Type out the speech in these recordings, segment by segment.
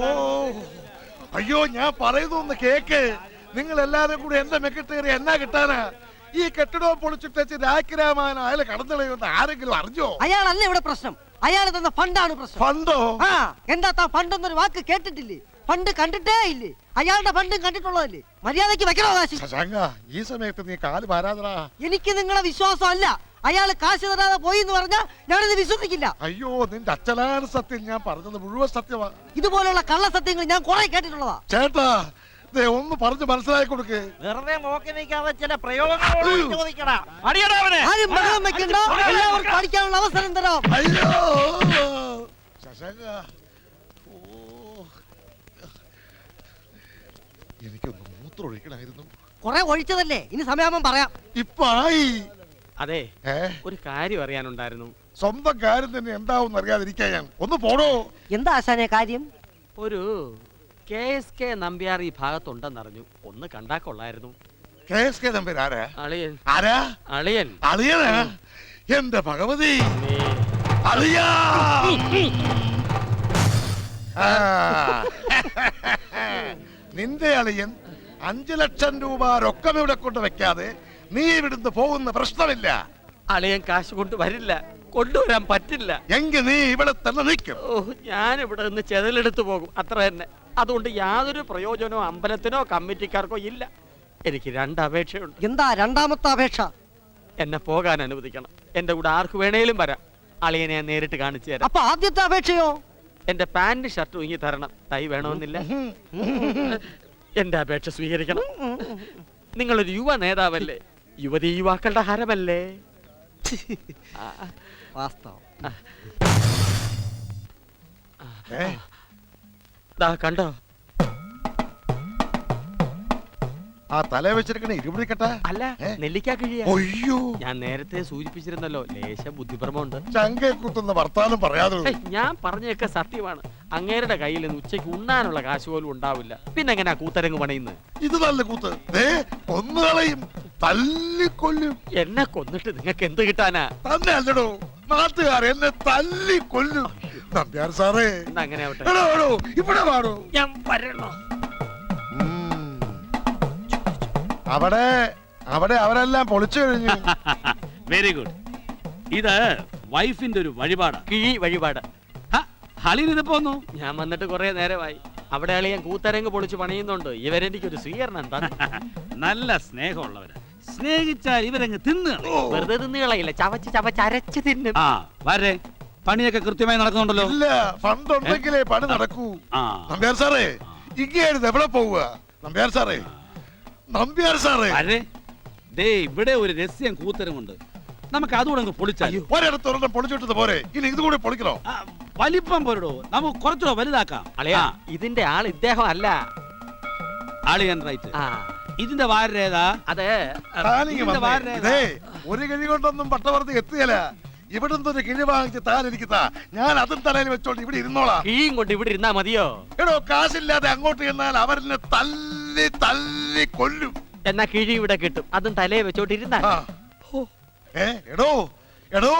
ഓ അയ്യോ ഞാൻ പറയുന്നു കേക്ക്. നിങ്ങൾ എല്ലാരും കൂടി എന്റെ മെക്കിട്ടേറി എന്നാ കിട്ടാനാ? ഈ കെട്ടിടവും പൊളിച്ചിട്ടേച്ച് രാജ്യരാമായണം അയാൾ കടന്നുകളയുമെന്ന് ആരെങ്കിലും അറിഞ്ഞോ? അയാൾ അല്ല ഇവിടെ പ്രശ്നം. അയാൾ തന്ന ഫണ്ടാണ് പ്രശ്നം. ഫണ്ടോ? ആ എന്താ താ ഫണ്ട് എന്നൊരു വാക്ക് കേട്ടിട്ടില്ലേ? ഫണ്ട് കണ്ടിട്ടേ ഇല്ലേ? അയാളുടെ ഫണ്ടും കണ്ടിട്ടുള്ളതല്ലേ? മര്യാദയ്ക്ക് വെക്കണോ ശശാങ്ക ഈ സമയത്ത് നീ കാൽ പാരാതടാ. എനിക്ക് നിങ്ങളെ വിശ്വാസം അല്ല അയാൾ കാശ് തരാതെ പോയി എന്ന് പറഞ്ഞാൽ ഞാനിത് വിശ്വസിക്കില്ല. അയ്യോ നിന്റെ അച്ഛനാണ് സത്യം ഞാൻ പറഞ്ഞത് മുഴുവൻ സത്യമാണ് ഇതുപോലുള്ള കള്ള സത്യങ്ങൾ ഞാൻ കുറെ കേട്ടിട്ടുള്ളതാ. ചേട്ടാ ദേ ഒന്ന് പറഞ്ഞു മനസ്സിലാക്കി കൊടുക്ക്. വെറുതെ നോക്കി നിൽക്കാതെ ചില പ്രയോഗങ്ങളോട് ചോദിക്കടാ. അടിയടാ അവനെ. ആരും ബഹളം വെക്കണ്ട. എല്ലാവർക്കും പഠിക്കാനുള്ള അവസരം തരാം. അയ്യോ. ശശാങ്ക ഓ. എനിക്കൊന്ന് മൂത്രം ഒഴിക്കണമായിരുന്നു കുറെ ഒഴിച്ചതല്ലേ? ഇനി സമയാമം പറയാം. ഇപ്പൊ ആയി അതെ ഏ? ഒരു കാര്യം അറിയാനുണ്ടായിരുന്നു. സ്വന്തം കാര്യം തന്നെ എന്താവും അറിയാതിരിക്കാൻ ഞാൻ. ഒന്ന് പോടോ. എന്താ ആശാനെ കാര്യം? ഒരു കെ എസ് കെ നമ്പ്യാർ ഈ ഭാഗത്തുണ്ടെന്നറിഞ്ഞു. ഒന്ന് കണ്ടാ കൊള്ളായിരുന്നു. കെ എസ് കെ നമ്പർ ആരാ? അളിയൻ. ആരാ? അളിയൻ. അളിയനാ? എന്റെ ഭഗവതി. അളിയാ! ആ. നിന്റെ അളിയൻ അഞ്ചു ലക്ഷം രൂപ രൊക്കം ഇവിടെ കൊണ്ട് വെക്കാതെ നീ ഇവിടുന്ന് പോകുന്ന പ്രശ്നമില്ല. അളിയൻ കാശ് കൊണ്ട് വരില്ല. കൊണ്ടുവരാൻ പറ്റില്ല. എങ്കിൽ നീ ഇവിടെ തന്നെ നിൽക്കും. ഓ ഞാൻ ഇവിടെ നിന്ന് ചെതലെടുത്ത് പോകും. അത്ര തന്നെ. അതുകൊണ്ട് യാതൊരു പ്രയോജനമോ അമ്പലത്തിനോ കമ്മിറ്റിക്കാർക്കോ ഇല്ല. എനിക്ക് രണ്ട് അപേക്ഷയുണ്ട്. എന്താ രണ്ടാമത്തെ അപേക്ഷ? എന്നെ പോകാൻ അനുവദിക്കണം. എന്റെ കൂടെ ആർക്ക് വേണേലും വരാം. അളിയനെ ഞാൻ നേരിട്ട് കാണിച്ചു തരാം. അപ്പൊ ആദ്യത്തെ അപേക്ഷയോ? എന്റെ പാന്റ് ഷർട്ട് ഉങ്ങി തരണം. തൈ വേണമെന്നില്ല. എന്റെ അപേക്ഷ സ്വീകരിക്കണം. നിങ്ങളൊരു യുവ നേതാവല്ലേ? യുവതി യുവാക്കളുടെ ഹരമല്ലേ? വാസ്തവം. ദാ കണ്ടോ? ആ തല വെച്ചിരിക്കണ ഇരുപിടിക്കട്ട അല്ല ഏ? നെല്ലിക്ക കിഴിയ. ഒയ്യോ ഞാൻ നേരത്തെ സൂചിപ്പിച്ചിരുന്നല്ലോ ലേശ ബുദ്ധിപരമുണ്ട്. ചങ്കെ കുത്തുന്ന വർത്താനം പറയാതെ ഞാൻ പറഞ്ഞൊക്കെ സത്യമാണ്. അങ്ങേരുടെ കയ്യിൽ നിന്ന് ഉച്ചയ്ക്ക് ഉണ്ണാനുള്ള കാശ് പോലും ഉണ്ടാവില്ല. പിന്നെ എങ്ങനെയാ കൂത്തരങ്ങ് പണിയുന്നത്? ഇത് നല്ല കൂത്ത്. ദേ കൊന്നുകളയും തല്ലിക്കൊല്ലും. എന്നെ കൊന്നിട്ട് നിങ്ങൾക്ക് എന്ത് കിട്ടാനാ? തന്നെ അല്ലടോ. നാട്ടുകാർ എന്നെ തല്ലിക്കൊല്ലും. നമ്പ്യാർ സാറേ. എന്നാ അങ്ങനെ ആവട്ടെ. എടോ എടോ ഇവിടെ വാടോ. ഞാൻ വരണോ? അവിടെ അവിടെ അവരെല്ലാം പൊളിച്ചു കഴിഞ്ഞു. വെരി ഗുഡ് ഇത് വൈഫിന്റെ ഒരു വഴിപാടാ. കിഴി വഴിപാട്. ഇത് പോന്നു ഞാൻ വന്നിട്ട് കുറെ നേരമായി. അവിടെ അളിയാൻ കൂത്തരങ്ങ് പൊളിച്ച് പണിയുന്നുണ്ട്. ഇവരെനിക്ക് ഒരു സ്വീകരണം തന്നു. നല്ല സ്നേഹമുള്ളവര്. സ്നേഹിച്ചാൽ ഇവരങ്ങ് തിന്ന്. വെറുതെ തിന്ന് കളയില്ല. ചവച്ച് ചവച്ച് അരച്ച് തിന്നും. ആ വരെ. പണിയൊക്കെ കൃത്യമായി നടക്കുന്നുണ്ടല്ലോ. ഇല്ല ഫണ്ട് ഉണ്ടെങ്കിലേ പണി നടക്കൂ. ആ. നമ്പ്യാർ സാറേ ഇങ്ങയായിരുന്നു എവിടെ പോവുക? നമ്പ്യാർ സാറേ നമ്പ്യാർ സാറേ. വരെ. ദേ ഇവിടെ ഒരു രഹസ്യം കൂത്തരമുണ്ട്. നമുക്ക് അതുകൂടെ അങ്ങ് പൊളിച്ചാൽ ഒരിടത്ത് ഒരെണ്ണം പൊളിച്ചിട്ടത് പോരെ. ഇനി ഇത് കൂടി പൊളിക്കണോ? ആ, വലിപ്പം പോരടോ. നമുക്ക് കുറച്ചുകൂടെ വലുതാക്കാം. അളിയാ ഇതിന്റെ ആൾ ഇദ്ദേഹം അല്ല. Alien right. ആ. ഇതിന്റെ വാരേതാ അതെ. താനിങ്ങ് ഇതിന്റെ വന്നേ. ഇതേ ഒരു കിഴി കൊണ്ടൊന്നും പട്ടവർത്തി എത്തിയല്ല. ഇവിടുന്ന് ഒരു കിഴി വാങ്ങിച്ച് താൻ എനിക്ക് താ. ഞാൻ അതും തലയിൽ വെച്ചോണ്ട് ഇവിടെ ഇരുന്നോളാം. കിഴിയും കൊണ്ട് ഇവിടെ ഇരുന്നാ മതിയോ? എടോ കാശില്ലാതെ അങ്ങോട്ട് ചെന്നാൽ അവരെന്നെ തല്ലി തല്ലി കൊല്ലും. എന്നാ കിഴി ഇവിടെ കിട്ടും. അതും തലയെ വെച്ചോട്ട് ഇരുന്നാ ആ. ഏ എടോ എടോ.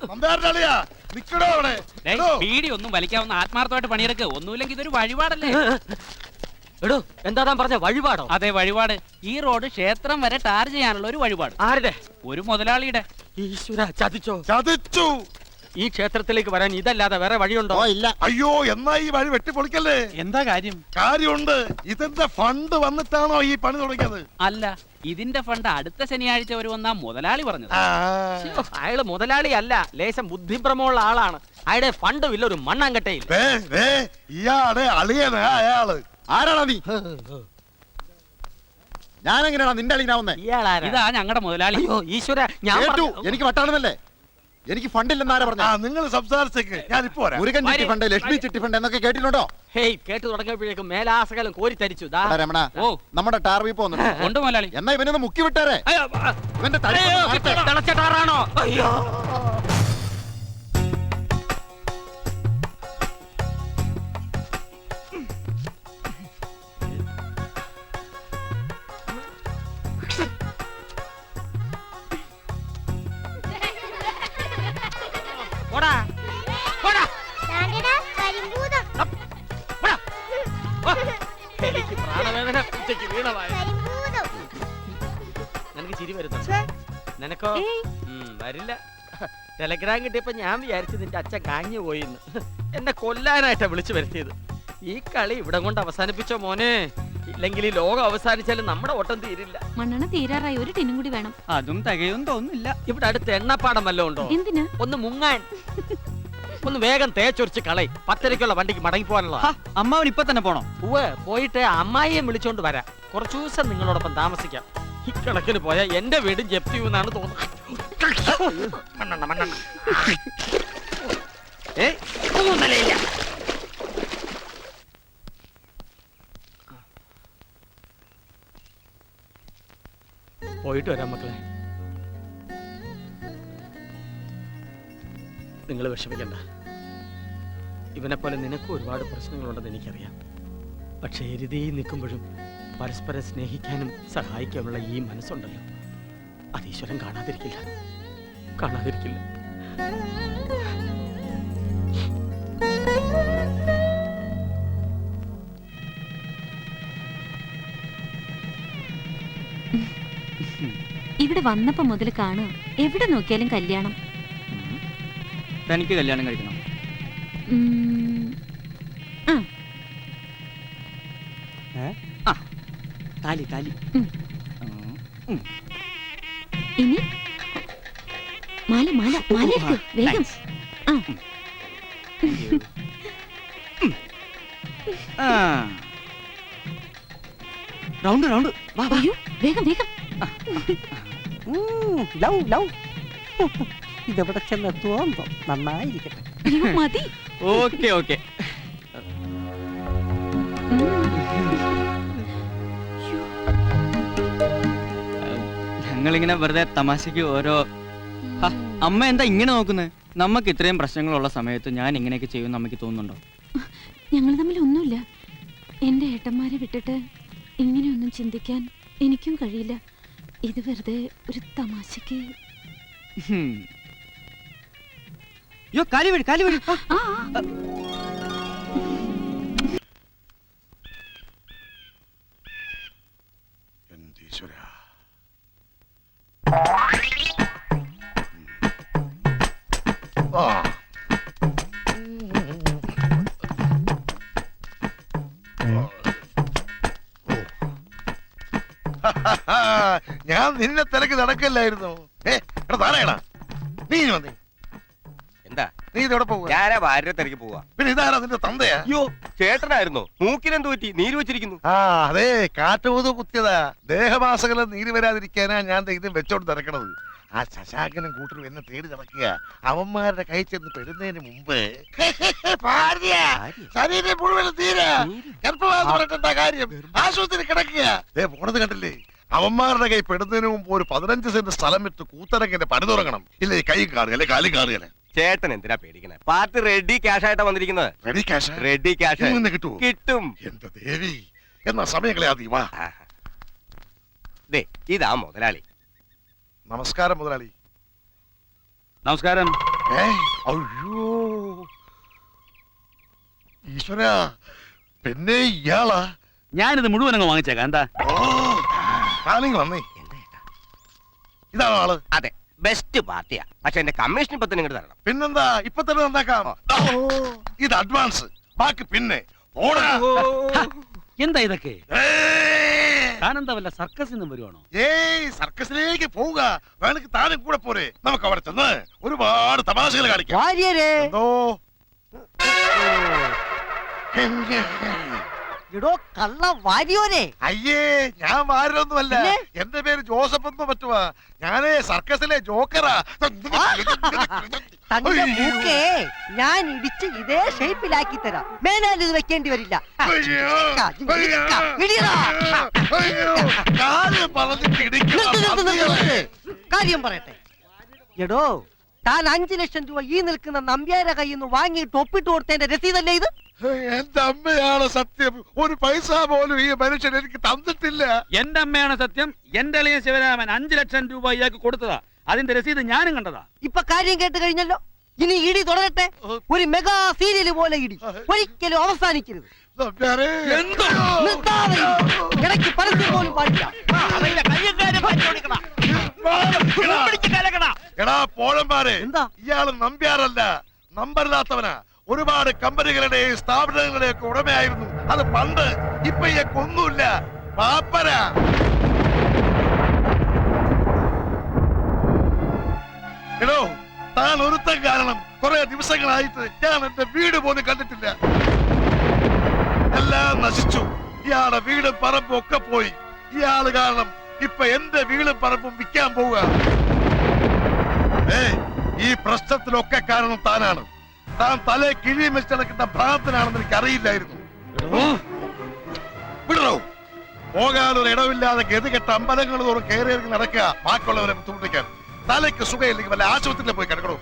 നമ്പ്യാരുടെ അളിയാ നിക്കടോ അവിടെ. എടോ. ബീഡി ഒന്നും വലിക്കാവുന്ന ആത്മാർത്ഥമായിട്ട് പണിയെടുക്ക്. ഒന്നുമില്ലെങ്കിൽ ഇതൊരു വഴിപാടല്ലേ? എടോ എന്താ താൻ പറഞ്ഞ വഴിപാടോ? അതെ വഴിപാട്. ഈ റോഡ് ക്ഷേത്രം വരെ ടാർ ചെയ്യാനുള്ള ഒരു വഴിപാട്. ആരുടെ? ഒരു മുതലാളിയുടെ. ഈശ്വര ചതിച്ചോ? ചതിച്ചു. ഈ ക്ഷേത്രത്തിലേക്ക് വരാൻ ഇതല്ലാതെ വേറെ വഴിയുണ്ടോ? അയ്യോ എന്നാ ഈ വഴി വെട്ടിപ്പൊളിക്കല്ലേ? എന്താ കാര്യം? കാര്യമുണ്ട്. ഇതിന്റെ ഫണ്ട് വന്നിട്ടാണോ ഈ പണി തുടങ്ങിയത്? അല്ല ഇതിന്റെ ഫണ്ട് അടുത്ത ശനിയാഴ്ച വരുമെന്നാ മുതലാളി പറഞ്ഞത്. അയാൾ മുതലാളി അല്ല ലേശം ബുദ്ധിഭ്രമമുള്ള ആളാണ്. അയാളുടെ ഫണ്ടും ഇല്ല ഒരു മണ്ണാങ്കട്ടയിൽ. ഇയാടെ അളിയനാ അയാൾ. ആരാടാ നീ? ഞാൻ എങ്ങനെയാടാ നിന്റെ അളിയനാവുന്നേ? ഇതാ ഞങ്ങളുടെ മുതലാളി. ഈശ്വര ഞാൻ കേട്ടു. എനിക്ക് വട്ടാണെന്നല്ലേ? എനിക്ക് ഫണ്ടില്ലെന്ന് ആരാ പറഞ്ഞ? നിങ്ങൾ സംസാരിച്ചേക്ക്. ഞാൻ ഇപ്പൊ വരാം. മുരുകൻ ചിട്ടി ഫണ്ട് ലക്ഷ്മി ചിട്ടി ഫണ്ട് എന്നൊക്കെ കേട്ടിട്ടുണ്ടോ? ഹേയ് കേട്ടു തുടങ്ങിയപ്പോഴേക്കും മേലാസകലം എടാ രമണ ഓ. നമ്മുടെ ടാർവി പോകുന്നുണ്ട് എന്നാ ഇവനൊന്ന് മുക്കി വിട്ടാരേ. ഇവന്റെ അയ്യോ, പോടാ. പോടാ. എനിക്ക് പ്രാണവേദന ഉച്ചയ്ക്ക് വീണതായി. നിനക്ക് ചിരി വരുന്നു നിനക്കോ? വരില്ല. ടെലഗ്രാം കിട്ടിയപ്പോ ഞാൻ വിചാരിച്ചു നിന്റെ അച്ഛൻ കാഞ്ഞു പോയിന്ന്. എന്നെ കൊല്ലാനായിട്ടാ വിളിച്ചു വരുത്തിയത്. ഈ കളി ഇവിടെ കൊണ്ട് അവസാനിപ്പിച്ചോ മോനെ? ഇല്ലെങ്കിൽ ഈ ലോകം അവസാനിച്ചാലും നമ്മുടെ ഓട്ടം തീരില്ല. മണ്ണെണ്ണ തീരാറായി ഒരു ടിന്നും കൂടി വേണം. അതും തികയും തോന്നില്ല ഇവിടെ അടുത്ത് എണ്ണപ്പാടം വല്ലതും ഉണ്ടോ? എന്തിനാ? ഒന്ന് മുങ്ങാൻ. ഒന്ന് വേഗം തേച്ചൊരിച്ച് കളയി. പത്തരയ്ക്കുള്ള വണ്ടിക്ക് മടങ്ങി പോകാനുള്ള അമ്മാവൻ ഇപ്പൊ തന്നെ പോണോ? ഉവ്വ് പോയിട്ട് അമ്മായിയെ വിളിച്ചോണ്ട് വരാം. കുറച്ചു ദിവസം നിങ്ങളോടൊപ്പം താമസിക്കാം. ഈ കണക്കിന് പോയാൽ എന്റെ വീടും ജപ്തി എന്നാണ് തോന്നുന്നത്. മണ്ണെണ്ണ മണ്ണെണ്ണ. ഏയ് ഒന്നും നിലയില്ല പോയിട്ട് വരാം മക്കളെ. നിങ്ങൾ വിഷമിക്കണ്ട. ഇവനെപ്പോലെ പോലെ നിനക്കും ഒരുപാട് പ്രശ്നങ്ങളുണ്ടെന്ന് എനിക്കറിയാം. പക്ഷേ എരുതി നിൽക്കുമ്പോഴും പരസ്പരം സ്നേഹിക്കാനും സഹായിക്കാനുള്ള ഈ മനസ്സുണ്ടല്ലോ. അത് ഈശ്വരൻ കാണാതിരിക്കില്ല. കാണാതിരിക്കില്ല. ഇവിടെ വന്നപ്പോ മുതൽ കാണുക. എവിടെ നോക്കിയാലും കല്യാണം. തനിക്ക് കല്യാണം കഴിക്കണം. താലി താലി. ഇനി? മാല മാല മാല വേഗം. Round round. വേഗം വേഗം. ലവ് ലൗ ഇതെവിടെ ചെന്നെത്തുവോ നന്നായിരിക്കട്ടെ. മതി. Okay okay. ഞങ്ങളിങ്ങനെ വെറുതെ തമാശക്ക് ഓരോ അമ്മ എന്താ ഇങ്ങനെ നോക്കുന്നത് നമുക്ക് ഇത്രയും പ്രശ്നങ്ങളുള്ള സമയത്ത് ഞാൻ ഇങ്ങനെയൊക്കെ ചെയ്യുമെന്ന് നമുക്ക് തോന്നുന്നുണ്ടോ? ഞങ്ങൾ തമ്മിൽ ഒന്നുമില്ല. എന്റെ ഏട്ടന്മാരെ വിട്ടിട്ട് ഇങ്ങനെയൊന്നും ചിന്തിക്കാൻ എനിക്കും കഴിയില്ല. ഇത് വെറുതെ ഒരു തമാശക്ക്. യ്യോ, കാലി വഴി കാലി വഴി. ആ. ഞാൻ നിന്നെ തിരക്ക് നടക്കല്ലായിരുന്നു. നീ വന്നേ. എന്താ? നീ ഇതെവിടെ ഞാനാ ഭാര്യ തിരക്കി പോവാ പിന്നെ ഇതാരാ നിന്റെ തന്തയാ? അയ്യോ ചേട്ടനായിരുന്നു. മൂക്കിനെന്ത് പറ്റി? നീര് വെച്ചിരിക്കുന്നു. ആ അതെ കാറ്റുപോത് കുത്തിയതാ. ദേഹമാസകലം നീര് വരാതിരിക്കാനാ ഞാൻ ഇതും വെച്ചോണ്ട് തിരക്കണത് ആ ശശാങ്കനും കൂട്ടരും എന്നെ തേടി നടക്കുക. അവന്മാരുടെ കൈ ചെന്ന് പെടുന്നതിന് മുമ്പ്. ശരീരം മുഴുവൻ തീരെ. ഗർഭവാസം കാര്യം? ആശുപത്രി കിടക്കുക. പോണത് കണ്ടില്ലേ? അവന്മാരുടെ കൈ പെടുന്നതിന് മുമ്പ് ഒരു പതിനഞ്ച് സെന്റ് സ്ഥലം വിട്ട് കൂത്തരങ്ങിന്റെ പണി തുടങ്ങണം. ഇല്ലേ കൈ കാണുക അല്ലെ കാലും കാണുക ചേട്ടൻ എന്തിനാ പേടിക്കണേ? പാർട്ടി റെഡി ക്യാഷ് ആയിട്ടാ വന്നിരിക്കുന്നത്. റെഡി ക്യാഷ് റെഡി ക്യാഷ് കിട്ടും കിട്ടുമോ കിട്ടും. എന്താ ദേവി എന്നാ സമയങ്ങളെ വാ. ദേ ഇതാ മുതലാളി. നമസ്കാരം മുതലാളി. നമസ്കാരം. ഏ അയ്യോ. ഈശ്വര പിന്നെ ഇയാളാ. ഞാനിത് മുഴുവൻ അങ്ങ് വാങ്ങിച്ചേക്കാം. എന്താ? ഓ. കാലിങ് വന്നേ. ഇതാണോ ആൾ? അതെ ബെസ്റ്റ് പാർട്ടിയാ. പക്ഷെ എന്റെ കമ്മീഷൻ ഇപ്പൊ തന്നെ ഇങ്ങോട്ട് തരണം. പിന്നെന്താ? ഇപ്പൊ തന്നെ നന്നാക്കാം. ഇത് അഡ്വാൻസ് ബാക്കി പിന്നെ എന്താ ഇതൊക്കെ? താനെന്താ വല്ല സർക്കസിൽ നിന്നും വരുവാണോ? ഏയ് സർക്കസിലേക്ക് പോവുക. വേണമെങ്കിൽ താനും കൂടെ പോരെ. നമുക്ക് അവിടെ ചെന്ന് ഒരുപാട് തമാശകൾ കാണിക്കാം. എന്തോ? എടോ കള്ള വാരിയോനെ. അയ്യേ ഞാൻ വാരലൊന്നുമല്ല? എന്റെ പേര് ജോസഫ് എന്ന് പറ്റുവാ ഞാനേ സർക്കസിലെ ജോക്കറാ. തന്റെ മൂക്കേ ഞാൻ ഇടിച്ച് ഇതേ ഷേപ്പിലാക്കി തരാം. മേലാൽ ഇത് വെക്കേണ്ടി വരില്ല. കാര്യം പറയട്ടെ. എടോ താൻ അഞ്ചു ലക്ഷം രൂപ ഈ നിൽക്കുന്ന നമ്പ്യാര കയ്യിൽ നിന്ന് വാങ്ങിയിട്ട് ഒപ്പിട്ട് കൊടുത്തതിന്റെ രസീതല്ലേ ഇത്? എന്റെ അമ്മയാണ് സത്യം. ഒരു പൈസ പോലും ഈ മനുഷ്യൻ എനിക്ക് തന്നിട്ടില്ല. എന്റെ അമ്മയാണ് സത്യം. എന്റെ അളിയൻ ശിവരാമൻ അഞ്ചു ലക്ഷം രൂപ ഇയാൾക്ക് കൊടുത്തതാ. അതിന്റെ രസീത് ഞാനും കണ്ടതാ. ഇപ്പൊ കാര്യം കേട്ട് കഴിഞ്ഞല്ലോ? ഇനി ഇടി തുടരട്ടെ? ഒരു മെഗാ സീരിയൽ പോലെ ഇടി. ഒരിക്കലും അവസാനിക്കരുത്. ഇടയ്ക്ക് പരസ്യം പോലും പാടില്ല. എടാ പോഴന്മാരെ എന്താ? ഇയാൾ നമ്പ്യാറല്ല നമ്പരില്ലാത്തവനാ ഒരുപാട് കമ്പനികളുടെ സ്ഥാപനങ്ങളുടെ ഒക്കെ ഉടമയായിരുന്നു. അത് പണ്ട് ഇപ്പൊ ഇയൊക്കൊന്നുമില്ല പാപ്പരാ. താൻ ഒരുത്തൻ കാരണം കുറെ ദിവസങ്ങളായിട്ട് ഞാൻ എന്റെ വീട് പോലും കണ്ടിട്ടില്ല. എല്ലാം നശിച്ചു. ഇയാളുടെ വീടും പറമ്പും ഒക്കെ പോയി. ഇയാൾ കാരണം ഇപ്പൊ എന്റെ വീടും പറമ്പും വിൽക്കാൻ പോവുക ഏ ഈ പ്രശ്നത്തിലൊക്കെ കാരണം താനാണ്. താൻ തലേ കിഴിയും വെച്ച് നടക്കുന്ന ഭാഗത്തിനാണെന്ന് എനിക്ക് അറിയില്ലായിരുന്നു വിടണോ പോകാനൊരു ഇടവില്ലാതെ ഗതികെട്ട അമ്പലങ്ങൾ തോറും കയറി ഇറങ്ങി നടക്കുക ബാക്കിയുള്ളവരെ ബുദ്ധിമുട്ടിക്കാൻ. തലയ്ക്ക് സുഖമില്ലെങ്കിൽ വല്ല ആശുപത്രിയിൽ പോയി കിടക്കണോ?